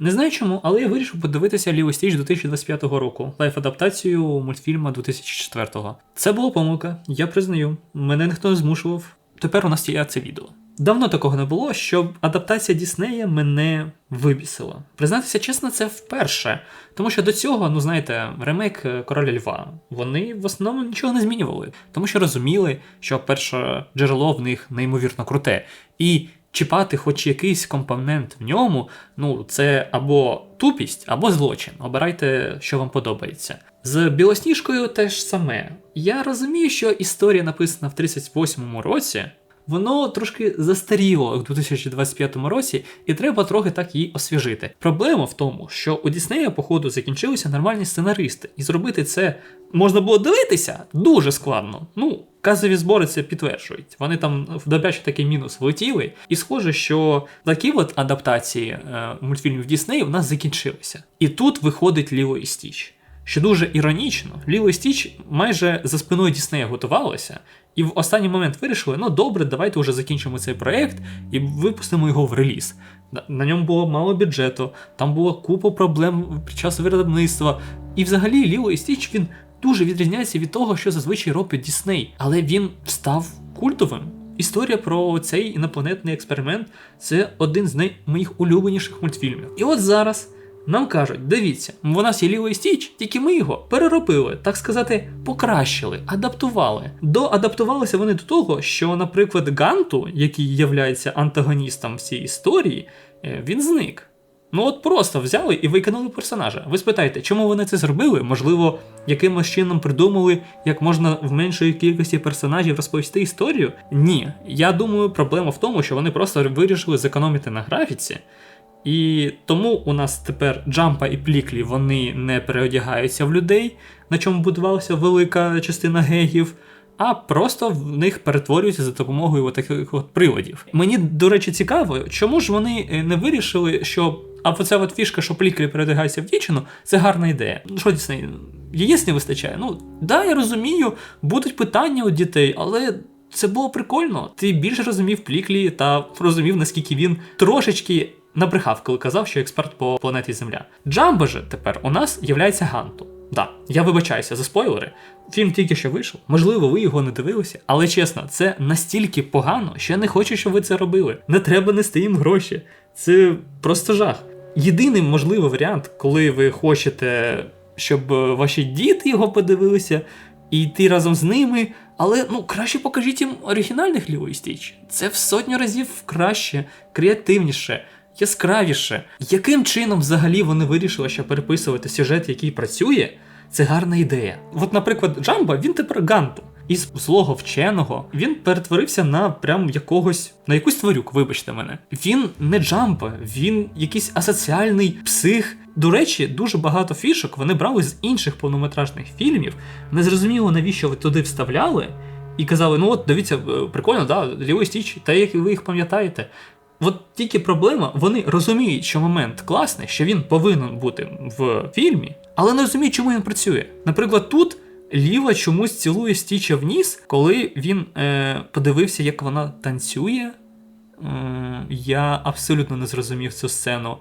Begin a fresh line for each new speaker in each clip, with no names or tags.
Не знаю чому, але я вирішив подивитися Ліо Стіч 2025 року, лайф-адаптацію мультфільму 2004-го. Це була помилка, я признаю. Мене ніхто не змушував. Тепер у нас є це відео. Давно такого не було, щоб адаптація Діснея мене вибісила. Признатися чесно, це вперше. Тому що до цього, ну знаєте, ремейк Короля Льва, вони в основному нічого не змінювали, тому що розуміли, що перше джерело в них неймовірно круте. І чіпати хоч якийсь компонент в ньому, ну це або тупість, або злочин. Обирайте, що вам подобається. З білосніжкою теж саме. Я розумію, що історія написана в 38-му році. Воно трошки застаріло у 2025 році, і треба трохи так її освіжити. Проблема в тому, що у Діснея, походу, закінчилися нормальні сценаристи, і зробити це можна було дивитися дуже складно. Ну, казові збори це підтверджують. Вони там в добрячий такий мінус влетіли. І схоже, що такі от адаптації е, мультфільмів Діснею в нас закінчилися. І тут виходить Ліло і Стіч. Що дуже іронічно, Ліло і Стіч майже за спиною Діснея готувалося, і в останній момент вирішили: ну добре, давайте вже закінчимо цей проект і випустимо його в реліз. На, ньому було мало бюджету, там було купа проблем під час виробництва. І взагалі Ліло і Стіч він дуже відрізняється від того, що зазвичай робить Дісней, але він став культовим. Історія про цей інопланетний експеримент це один з най- моїх улюбленіших мультфільмів. І от зараз нам кажуть: дивіться, нас є лівий стіч, тільки ми його переробили, так сказати, покращили, адаптували. Доадаптувалися вони до того, що, наприклад, Ганту, який є антагоністом всієї історії, е, він зник. Ну от просто взяли і викинули персонажа. Ви спитаєте, чому вони це зробили? Можливо, якимось чином придумали, як можна в меншої кількості персонажів розповісти історію? Ні. Я думаю, проблема в тому, що вони просто вирішили зекономити на графіці. І тому у нас тепер Джампа і Пліклі вони не переодягаються в людей, на чому будувалася велика частина гегів, а просто в них перетворюються за допомогою таких от приладів. Мені, до речі, цікаво, чому ж вони е, не вирішили, що а оця от фішка, що Пліклі переодягається в дівчину, це гарна ідея. Ну що Дісней, яєць не вистачає? Ну да, я розумію, будуть питання у дітей, але. Це було прикольно. Ти більше розумів Пліклі та розумів, наскільки він трошечки набрехав, коли казав, що експерт по планеті Земля. Джамбо же тепер у нас являється Ганту. Да, я вибачаюся за спойлери. Фільм тільки що вийшов, можливо, ви його не дивилися, але чесно, це настільки погано, що я не хочу, щоб ви це робили. Не треба нести їм гроші. Це просто жах. Єдиний можливий варіант, коли ви хочете, щоб ваші діти його подивилися, і йти разом з ними. Але ну краще покажіть їм оригінальних Ліло і Стіч. Це в сотню разів краще, креативніше яскравіше. Яким чином взагалі вони вирішили, що переписувати сюжет, який працює, це гарна ідея. От, наприклад, Джамба, він тепер Ганту. Із злого вченого він перетворився на прям якогось на якусь тварюк, вибачте мене. Він не Джамба, він якийсь асоціальний псих. До речі, дуже багато фішок вони брали з інших повнометражних фільмів. Не зрозуміло, навіщо ви туди вставляли, і казали: ну от дивіться, е, прикольно, да, Лівий стіч, та як ви їх пам'ятаєте. От тільки проблема, вони розуміють, що момент класний, що він повинен бути в фільмі, але не розуміють, чому він працює. Наприклад, тут Ліва чомусь цілує стіча вниз, коли він е, подивився, як вона танцює. Е, я абсолютно не зрозумів цю сцену.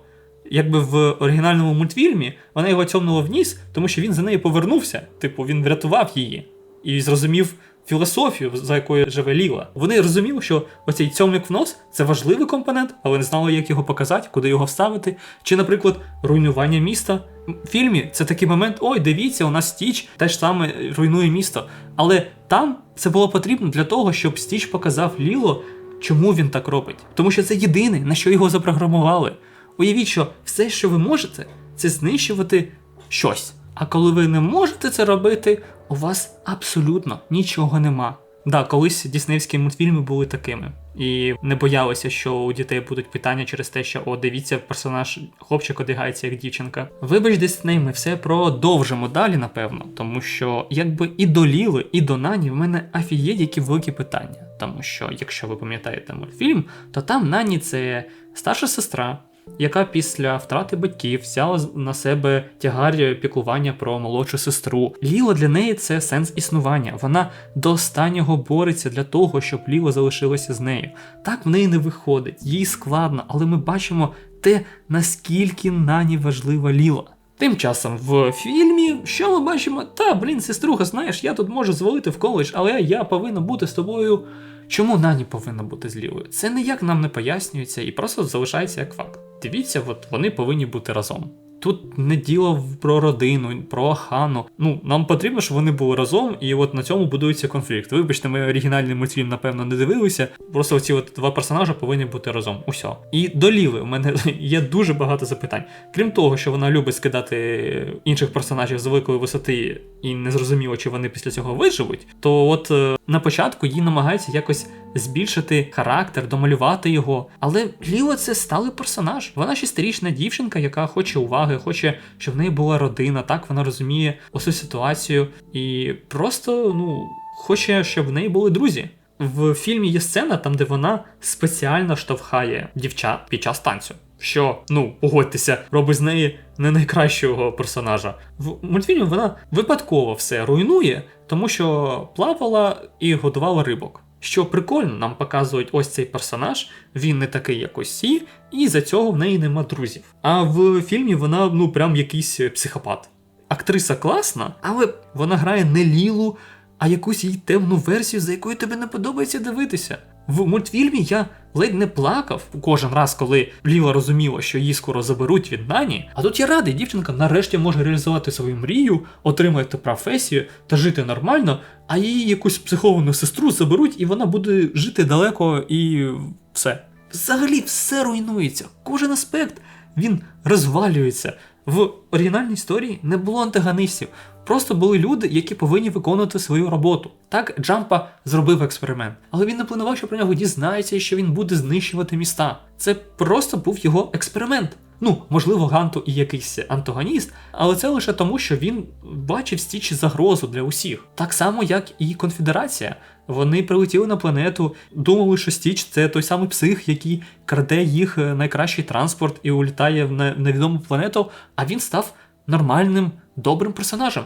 Якби в оригінальному мультфільмі вона його цьомнула вниз, тому що він за нею повернувся. Типу, він врятував її і зрозумів філософію, за якою живе Ліла. Вони розуміли, що оцей цьомик в нос це важливий компонент, але не знали, як його показати, куди його вставити. Чи, наприклад, руйнування міста. В фільмі це такий момент: ой, дивіться, у нас Стіч теж саме руйнує місто. Але там це було потрібно для того, щоб Стіч показав Ліло, чому він так робить. Тому що це єдине, на що його запрограмували. Уявіть, що все, що ви можете, це знищувати щось. А коли ви не можете це робити, у вас абсолютно нічого нема. Да, колись діснеївські мультфільми були такими. І не боялися, що у дітей будуть питання через те, що о, дивіться, персонаж хлопчик одягається як дівчинка. Вибач, Дисней, ми все продовжимо далі, напевно, тому що якби і до Ліли, і до Нані в мене афієть які великі питання. Тому що, якщо ви пам'ятаєте мультфільм, то там Нані це старша сестра, яка після втрати батьків взяла на себе тягар піклування про молодшу сестру. Ліла для неї це сенс існування. Вона до останнього бореться для того, щоб Ліла залишилася з нею. Так в неї не виходить, їй складно, але ми бачимо те, наскільки Нані важлива Ліла. Тим часом в фільмі, що ми бачимо? Та, блін, сеструха, знаєш, я тут можу звалити в коледж, але я повинна бути з тобою. Чому Нані повинна бути злівою? Це ніяк нам не пояснюється і просто залишається як факт. Дивіться, от вони повинні бути разом. Тут не діло про родину, про Хану. Ну, нам потрібно, щоб вони були разом, і от на цьому будується конфлікт. Вибачте, ми оригінальний мультфільм, напевно, не дивилися. Просто ці от два персонажі повинні бути разом. Усьо. І до Ліли в мене є дуже багато запитань. Крім того, що вона любить скидати інших персонажів з великої висоти, і не зрозуміло, чи вони після цього виживуть, то от е, на початку їй намагається якось збільшити характер, домалювати його. Але Ліла це сталий персонаж. Вона шестирічна дівчинка, яка хоче уваги, хоче, щоб в неї була родина. Так вона розуміє усю ситуацію і просто ну хоче, щоб в неї були друзі. В фільмі є сцена, там де вона спеціально штовхає дівчат під час танцю. Що, ну, погодьтеся, робить з неї не найкращого персонажа. В мультфільмі вона випадково все руйнує, тому що плавала і годувала рибок. Що прикольно, нам показують ось цей персонаж, він не такий, як усі, і за цього в неї нема друзів. А в фільмі вона, ну, прям якийсь психопат. Актриса класна, але вона грає не Лілу, а якусь їй темну версію, за якою тобі не подобається дивитися. В мультфільмі я ледь не плакав кожен раз, коли Ліла розуміла, що її скоро заберуть від Нані. А тут я радий, дівчинка нарешті може реалізувати свою мрію, отримати професію та жити нормально, а її якусь психовану сестру заберуть, і вона буде жити далеко і все. Взагалі все руйнується. Кожен аспект він розвалюється. В оригінальній історії не було антагоністів. Просто були люди, які повинні виконувати свою роботу. Так Джампа зробив експеримент, але він не планував, що про нього дізнається і що він буде знищувати міста. Це просто був його експеримент. Ну, можливо, Ганту і якийсь антагоніст, але це лише тому, що він бачив стічі загрозу для усіх. Так само, як і конфедерація. Вони прилетіли на планету, думали, що Стіч це той самий псих, який краде їх е, найкращий транспорт і улітає в невідому планету, а він став нормальним, добрим персонажем.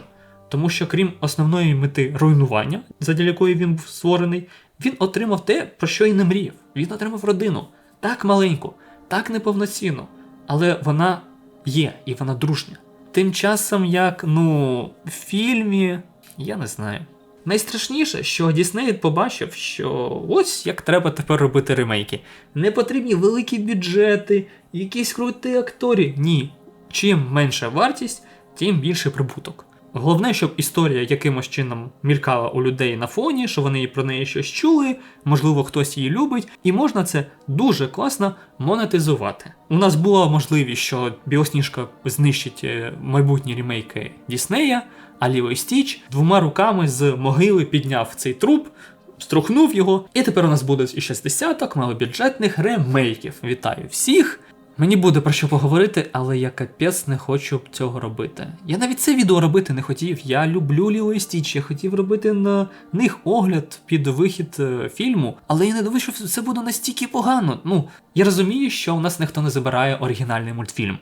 Тому що, крім основної мети руйнування, задля якої він був створений, він отримав те, про що й не мріяв. Він отримав родину так маленьку, так неповноцінну, але вона є і вона дружня. Тим часом, як ну, в фільмі, я не знаю. Найстрашніше, що Дісней побачив, що ось як треба тепер робити ремейки. Не потрібні великі бюджети, якісь круті акторі. Ні. Чим менша вартість, тим більше прибуток. Головне, щоб історія якимось чином мількала у людей на фоні, що вони про неї щось чули, можливо, хтось її любить, і можна це дуже класно монетизувати. У нас була можливість, що Білосніжка знищить е, майбутні ремейки Діснея, а і Стіч двома руками з могили підняв цей труп. Струхнув його, і тепер у нас буде іще з десяток малобюджетних ремейків. Вітаю всіх! Мені буде про що поговорити, але я капець не хочу цього робити. Я навіть це відео робити не хотів. Я люблю Ліло і Стіч, я хотів робити на них огляд під вихід е, фільму, але я не думаю, що це буде настільки погано. Ну, я розумію, що у нас ніхто не забирає оригінальний мультфільм.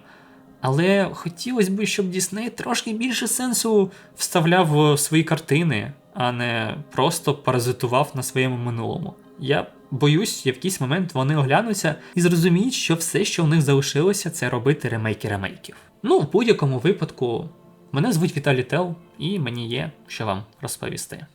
Але хотілося б, щоб Дісней трошки більше сенсу вставляв в свої картини, а не просто паразитував на своєму минулому. Я боюсь, в якийсь момент вони оглянуться і зрозуміють, що все, що у них залишилося, це робити ремейки ремейків. Ну, в будь-якому випадку, мене звуть Віталій Тел, і мені є що вам розповісти.